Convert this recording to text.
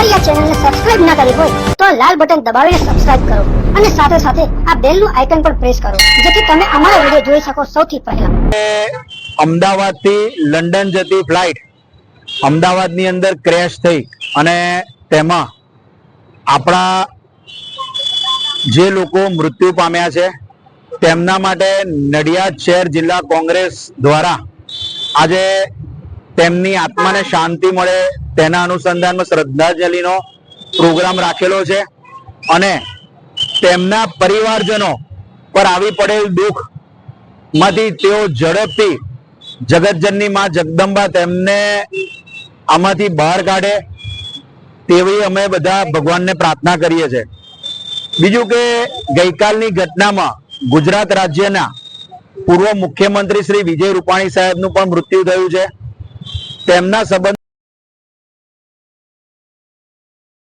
અમારી આ ચેનલને સબસ્ક્રાઇબ ના કરી હોય, તો આ લાલ બટન દબાવીને સબસ્ક્રાઇબ કરો અને સાથે સાથે આ બેલનું આઇકન પણ પ્રેસ કરો, જેથી તમે અમારો વીડિયો જોઈ શકો સૌથી પહેલા. અમદાવાદથી લંડન જતી ફ્લાઇટ અમદાવાદની અંદર ક્રેશ થઈ અને તેમાં આપણા જે લોકો મૃત્યુ પામ્યા છે, તેમના માટે નડિયાદ શહેર જિલ્લા કોંગ્રેસ દ્વારા આજે તેમની આત્માને શાંતિ મળે, તેના અનુસંધાનમાં શ્રદ્ધાંજલિનો પ્રોગ્રામ રાખેલો છે અને તેમના પરિવારજનો પર આવી પડેલ દુઃખમાંથી તેઓ ઝડપથી જગતજનની માં જગદંબા તેમને આમાંથી બહાર કાઢે તેવી અમે બધા ભગવાનને પ્રાર્થના કરીએ છીએ. બીજું કે ગઈકાલની ઘટનામાં ગુજરાત રાજ્યના પૂર્વ મુખ્યમંત્રી શ્રી વિજય રૂપાણી સાહેબનું પણ મૃત્યુ થયું છે. તેમના સંબંધ